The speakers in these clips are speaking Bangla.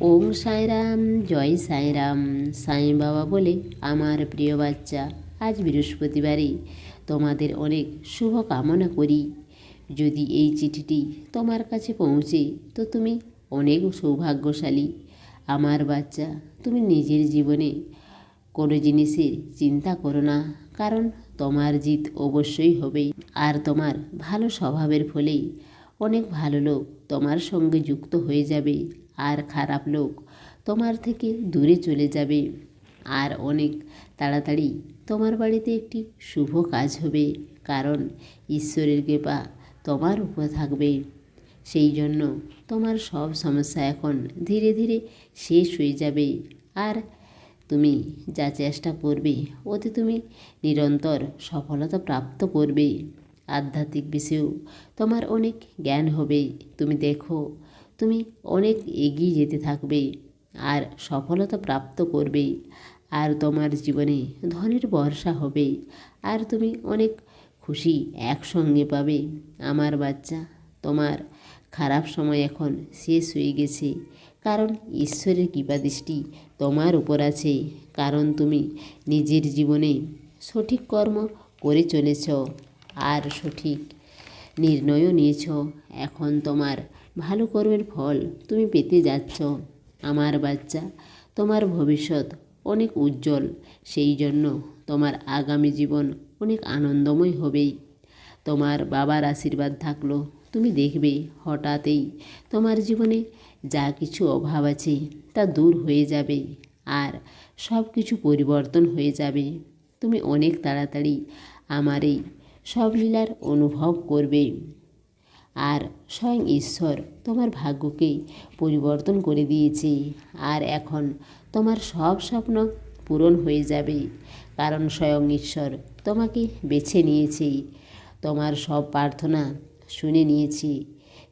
ওম সাইরাম, জয় সাইরাম, সাই বাবা বলে আমার প্রিয় বাচ্চা, আজ বৃহস্পতিবারে তোমাদের অনেক শুভ কামনা করি। যদি এই চিঠিটি তোমার কাছে পৌঁছে, তো তুমি অনেক সৌভাগ্যশালী। আমার বাচ্চা, তুমি নিজের জীবনে কোনো জিনিসের চিন্তা করো না, কারণ তোমার জিত অবশ্যই হবে আর তোমার ভালো স্বভাবের ফলেই অনেক ভালো লোক তোমার সঙ্গে যুক্ত হয়ে যাবে। আর খারাপ লোক তোমার থেকে দূরে চলে যাবে। আর অনেক তাড়াতাড়ি তোমার বাড়িতে একটি শুভ কাজ হবে, কারণ ঈশ্বরের কৃপা তোমার উপর থাকবে। সেই জন্য তোমার সব সমস্যা এখন ধীরে ধীরে শেষ হয়ে যাবে। আর তুমি যা চেষ্টা করবে, ওতে তুমি নিরন্তর সফলতা প্রাপ্ত করবে। আধ্যাত্মিক বিষয়েও তোমার অনেক জ্ঞান হবে। তুমি দেখো তুমি অনেক এগিয়ে যেতে থাকবে আর সফলতা প্রাপ্ত করবে। আর তোমার জীবনে ধনের বর্ষা হবে। আর তুমি অনেক খুশি একসঙ্গে পাবে। আমার বাচ্চা, তোমার খারাপ সময় এখন শেষ হয়ে গেছে। কারণ ঈশ্বরের কৃপাদৃষ্টি তোমার উপর আছে। কারণ তুমি নিজের জীবনে সঠিক কর্ম করে চলেছ আর সঠিক নির্ণয়ও নিয়েছ। এখন তোমার ভালো কর্মের ফল তুমি পেতে যাচ্ছ। আমার বাচ্চা, তোমার ভবিষ্যৎ অনেক উজ্জ্বল, সেই জন্য তোমার আগামী জীবন অনেক আনন্দময় হবেই। তোমার বাবার আশীর্বাদ থাকল, তুমি দেখবে হঠাৎই তোমার জীবনে যা কিছু অভাব আছে তা দূর হয়ে যাবে আর সব কিছু পরিবর্তন হয়ে যাবে। তুমি অনেক তাড়াতাড়ি আমার এই সব লীলার অনুভব করবে। আর স্বয়ং ঈশ্বর তোমার ভাগ্যকে পরিবর্তন করে দিয়েছে। আর এখন তোমার সব স্বপ্ন পূরণ হয়ে যাবে। কারণ স্বয়ং ঈশ্বর তোমাকে বেছে নিয়েছে। তোমার সব প্রার্থনা শুনে নিয়েছি।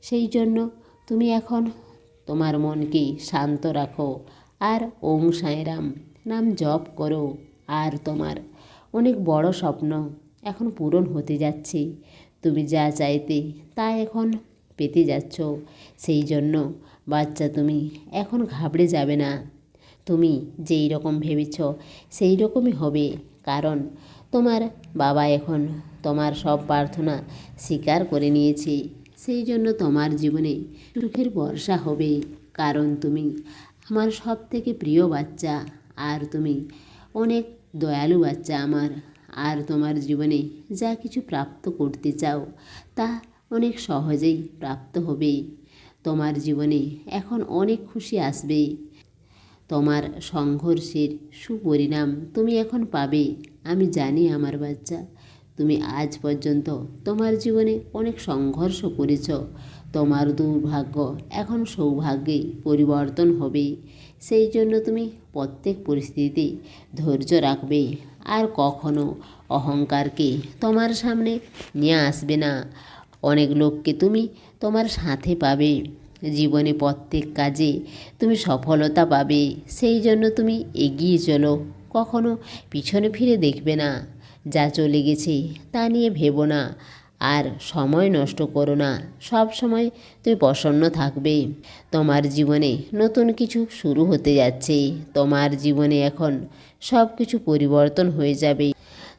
সেই জন্য তুমি এখন তোমার মনকে শান্ত রাখো আর ওং সাঁয়রাম নাম জপ করো। আর তোমার অনেক বড় স্বপ্ন এখন পূরণ হতে যাচ্ছে। তুমি যা চাইতে তা এখন পেতে যাচ্ছ। সেই জন্য বাচ্চা তুমি এখন ঘাবড়ে যাবে না। তুমি যেই রকম ভেবেছ সেই রকমই হবে। কারণ তোমার বাবা এখন তোমার সব প্রার্থনা স্বীকার করে নিয়েছে। সেই জন্য তোমার জীবনে সুখের বর্ষা হবে। কারণ তুমি আমার সব থেকে প্রিয় বাচ্চা। আর তুমি অনেক দয়ালু বাচ্চা আমার। আর তোমার জীবনে যা কিছু প্রাপ্ত করতে চাও, তা অনেক সহজেই প্রাপ্ত হবে। তোমার জীবনে এখন অনেক খুশি আসবে। তোমার সংঘর্ষের সুপরিণাম তুমি এখন পাবে। আমি জানি আমার বাচ্চা, তুমি আজ পর্যন্ত তোমার জীবনে অনেক সংঘর্ষ করেছ। তোমার দুর্ভাগ্য এখন সৌভাগ্যে পরিবর্তন হবে। সেই জন্য তুমি প্রত্যেক পরিস্থিতিতে ধৈর্য রাখবে। আর কখনো। অহংকারকে তোমার সামনে? নিয়ে আসবে না। অনেক লোককে তুমি তোমার সাথে পাবে। জীবনে প্রত্যেক কাজে তুমি সফলতা পাবে। সেই জন্য তুমি এগিয়ে চলো। কখনো পিছনে ফিরে দেখবে না। যা চলে গেছে তা নিয়ে ভেবো না। আর সময় নষ্ট করো না। সব সময় তুমি প্রসন্ন থাকবে। তোমার জীবনে নতুন কিছু শুরু হতে যাচ্ছে। তোমার জীবনে এখন সব কিছু পরিবর্তন হয়ে যাবে।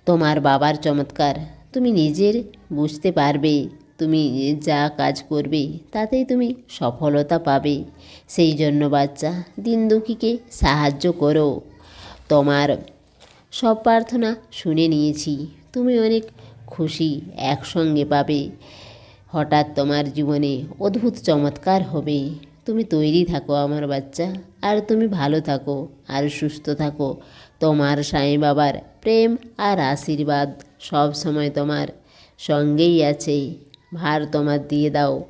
তোমার বাবার চমৎকার। তুমি নিজের বুঝতে পারবে। তুমি যা কাজ করবে, তাতেই তুমি সফলতা পাবে। সেই জন্য বাচ্চা, দিন দুঃখীকে সাহায্য করো। তোমার সব প্রার্থনা শুনে নিয়েছি। তুমি অনেক খুশি একসঙ্গে পাবে। হঠাৎ তোমার জীবনে অদ্ভুত চমৎকার হবে। তুমি তৈরি থাকো আমার বাচ্চা, আর তুমি ভালো থাকো, আর সুস্থ থাকো। তোমার সাই বাবার প্রেম আর আশীর্বাদ সব সময় তোমার সঙ্গেই আছে। ভার তোমার দিয়ে দাও।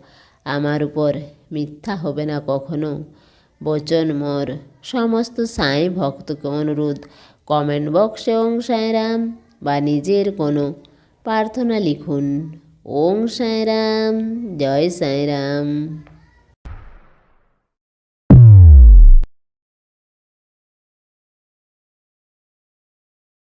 আমার উপর মিথ্যা হবে না কখনো। বচন মোর। সমস্ত সাই ভক্তকে অনুরোধ। কমেন্ট বক্সে ওং সাঁয়রাম বা নিজের কোনো প্রার্থনা লিখুন। ওং সাঁয়রাম জয় সাঁয়রাম